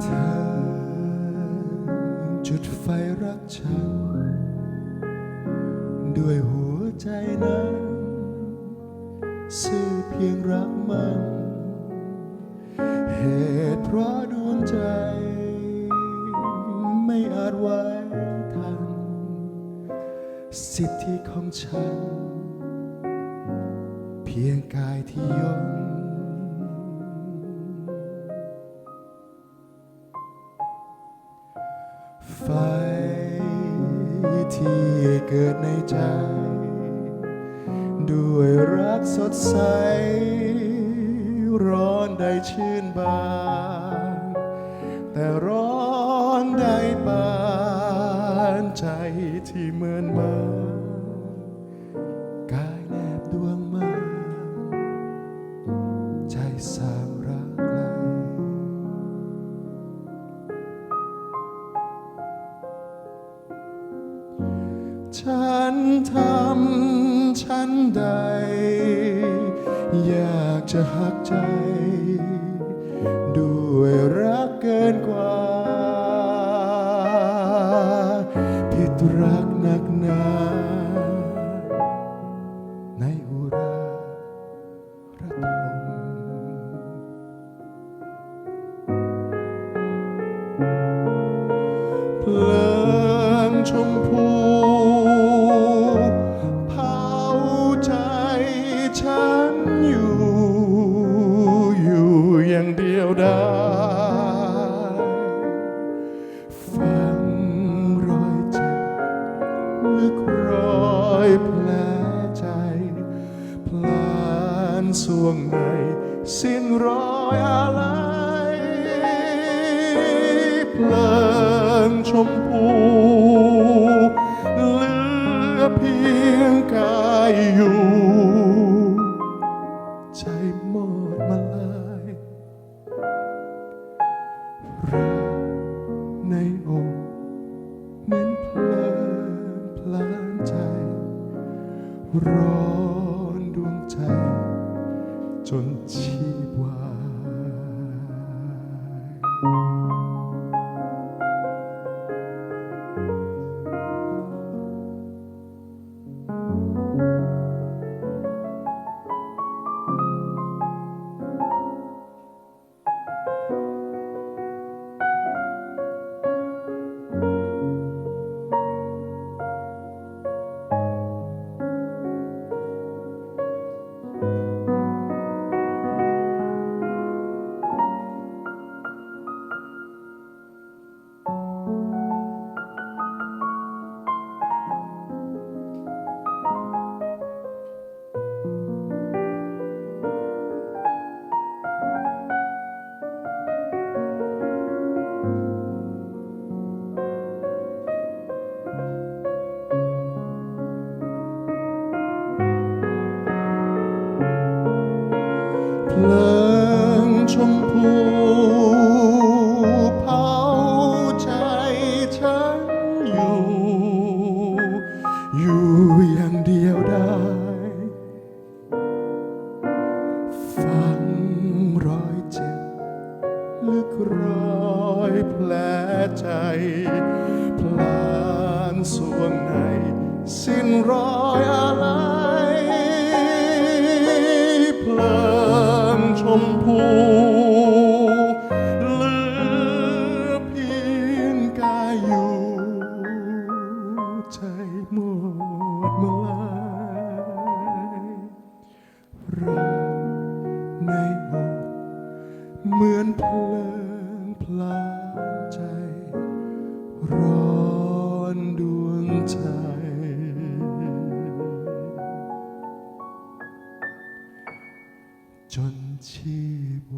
เธอจุดไฟรักฉัน ด้วยหัวใจนั้นซื่เพียงรักมัน เหตเพราะดวงใจ ไม่อาจไว้ทัน สิทธิของฉัน เพียงกายที่ยอม เกิดในใจ ด้วยรักสดใส ร้อนได้ชื่นบาน แต่ร้อนได้บานใจที่เหมือนมากายแนบดวงมาใจสา ฉันทำฉันใด อยากจะหักใจ ด้วยรักเกินกว่าานสวงในสิ้นรอยอะไรเพลิงชมพูเหลือเพียงกายอยู่ ใจหมดมาลายรักในอกเหมือนเพลินพลานใจรอ จนชี เพลิงชมพูเผาใจฉันอยู่ อยู่อย่างเดียวได้ ฟังรอยเจ็บลึกรอยแผลใจพลานสวงในสิ้นรอยอะไร ชมพูเหลือเพียงกายอยู่ใจหมดมาลายรักในอกเหมือนเพลิงพลานใจ ร้อนดวงใจจน ชีพ